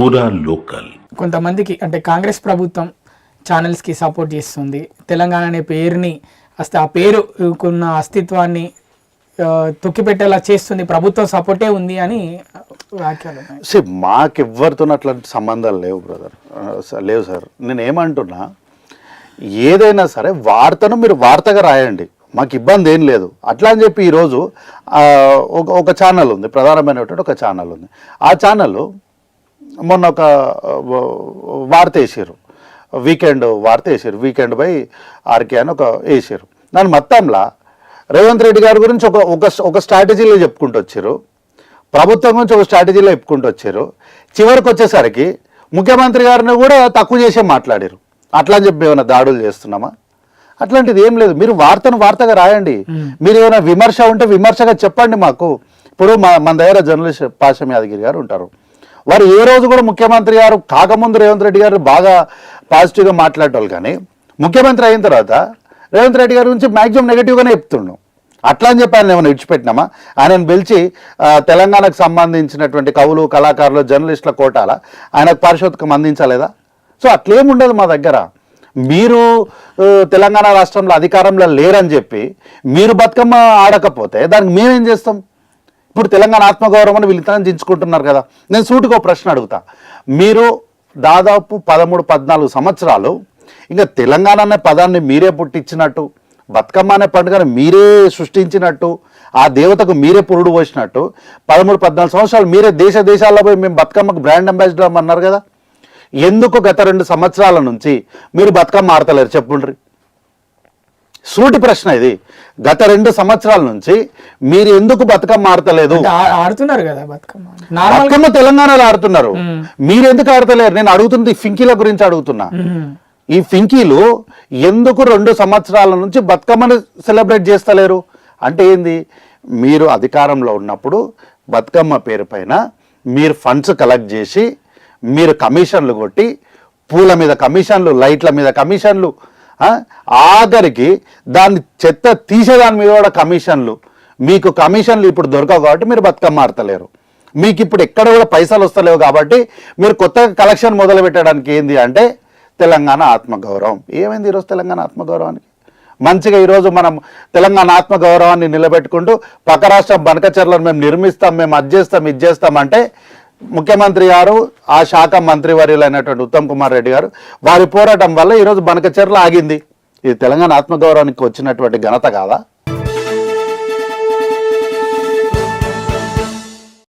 పూరా లోకల్. కొంతమందికి అంటే కాంగ్రెస్ ప్రభుత్వం ఛానల్స్కి సపోర్ట్ చేస్తుంది. తెలంగాణ అనే పేరుని అస్తే ఆ పేరు కొన్న అస్తిత్వాన్ని తొక్కిపెట్టేలా చేస్తుంది. ప్రభుత్వం సపోర్టే ఉంది అని వ్యాఖ్యలు సే మాకెవ్వరితో అట్లాంటి సంబంధాలు లేవు బ్రదర్. లేవు సార్. నేను ఏమంటున్నా ఏదైనా సరే వార్తను మీరు వార్తగా రాయండి. మాకు ఇబ్బంది ఏం లేదు. అట్లా అని చెప్పి ఈరోజు ఒక ఒక ఛానల్ ఉంది. ప్రధానమైనటువంటి ఒక ఛానల్ ఉంది. ఆ ఛానల్ మొన్న ఒక వార్త వేసారు. వీకెండ్ వార్త వేసారు. వీకెండ్ బై ఆర్కే అని ఒక వేసారు. దాని మొత్తంలో రేవంత్ రెడ్డి గారి గురించి ఒక ఒక ఒక స్ట్రాటజీలో చెప్పుకుంటూ వచ్చారు. ప్రభుత్వం గురించి ఒక స్ట్రాటజీలో చెప్పుకుంటూ వచ్చారు. చివరికి వచ్చేసరికి ముఖ్యమంత్రి గారిని కూడా తక్కువ చేసే మాట్లాడారు. అట్లా అని చెప్పి ఏమైనా దాడులు చేస్తున్నామా? అట్లాంటిది ఏం లేదు. మీరు వార్తను వార్తగా రాయండి. మీరు ఏమైనా విమర్శ ఉంటే విమర్శగా చెప్పండి మాకు. ఇప్పుడు మా మన దగ్గర జర్నలిస్ట్ పాశం యాదగిరి గారు ఉంటారు. వారు ఏ రోజు కూడా ముఖ్యమంత్రి గారు కాకముందు రేవంత్ రెడ్డి గారు బాగా పాజిటివ్గా మాట్లాడేవాళ్ళు కానీ ముఖ్యమంత్రి అయిన తర్వాత రేవంత్ రెడ్డి గారి గురించి మ్యాక్సిమం నెగిటివ్గానే చెప్తుండు. అట్లా అని చెప్పి ఆయన ఏమైనా విడిచిపెట్టినామా? ఆయనను పిలిచి తెలంగాణకు సంబంధించినటువంటి కవులు కళాకారులు జర్నలిస్టుల కోటాల ఆయనకు పారిశోధకం అందించలేదా? సో అట్లేముండదు మా దగ్గర. మీరు తెలంగాణ రాష్ట్రంలో అధికారంలో లేరని చెప్పి మీరు బతుకమ్మ ఆడకపోతే దానికి మేమేం చేస్తాం? ఇప్పుడు తెలంగాణ ఆత్మగౌరవం అని వీళ్ళు దించుకుంటున్నారు కదా. నేను సూటిగా ఒక ప్రశ్న అడుగుతా. మీరు దాదాపు పదమూడు పద్నాలుగు సంవత్సరాలు ఇంకా తెలంగాణ అనే పదాన్ని మీరే పుట్టించినట్టు బతుకమ్మ అనే పండుగను మీరే సృష్టించినట్టు ఆ దేవతకు మీరే పురుడు పోసినట్టు పదమూడు పద్నాలుగు సంవత్సరాలు మీరే దేశ దేశాల్లో పోయి మేము బతుకమ్మకు బ్రాండ్ అంబాసిడర్ అన్నారు కదా. ఎందుకు గత రెండు సంవత్సరాల నుంచి మీరు బతుకమ్మ ఆడతలేరు చెప్పుండ్రి? సూటి ప్రశ్న ఇది. గత రెండు సంవత్సరాల నుంచి మీరు ఎందుకు బతుకమ్మ ఆడతలేదు? ఆడుతున్నారు కదా బతుకమ్మ. బతుకమ్మ తెలంగాణలో ఆడుతున్నారు. మీరు ఎందుకు ఆడతలేరు? నేను అడుగుతుంది ఫింకీల గురించి అడుగుతున్నా. ఈ ఫింకీలు ఎందుకు రెండు సంవత్సరాల నుంచి బతుకమ్మను సెలబ్రేట్ చేస్తలేరు? అంటే ఏంది? మీరు అధికారంలో ఉన్నప్పుడు బతుకమ్మ పేరు పైన మీరు ఫండ్స్ కలెక్ట్ చేసి మీరు కమిషన్లు కొట్టి పూల మీద కమిషన్లు లైట్ల మీద కమిషన్లు ఆఖరికి దాన్ని చెత్త తీసేదాని మీద కూడా కమిషన్లు. మీకు కమిషన్లు ఇప్పుడు దొరకవు కాబట్టి మీరు బతుకమ్మ ఆడతలేరు. మీకు ఇప్పుడు ఎక్కడ కూడా పైసలు వస్తలేవు కాబట్టి మీరు కొత్తగా కలెక్షన్ మొదలు పెట్టడానికి ఏంది అంటే తెలంగాణ ఆత్మగౌరవం. ఏమైంది ఈరోజు తెలంగాణ ఆత్మగౌరవానికి? మంచిగా ఈరోజు మనం తెలంగాణ ఆత్మగౌరవాన్ని నిలబెట్టుకుంటూ పక్క రాష్ట్రం బనకచర్లను మేము నిర్మిస్తాం మేము అది చేస్తాం ఇది చేస్తామంటే ముఖ్యమంత్రి గారు ఆ శాఖ మంత్రివర్యులైనటువంటి ఉత్తమ్ కుమార్ రెడ్డి గారు వారి పోరాటం వల్ల ఈరోజు బనకచర్ల ఆగింది. ఇది తెలంగాణ ఆత్మగౌరవానికి వచ్చినటువంటి ఘనత కాదా?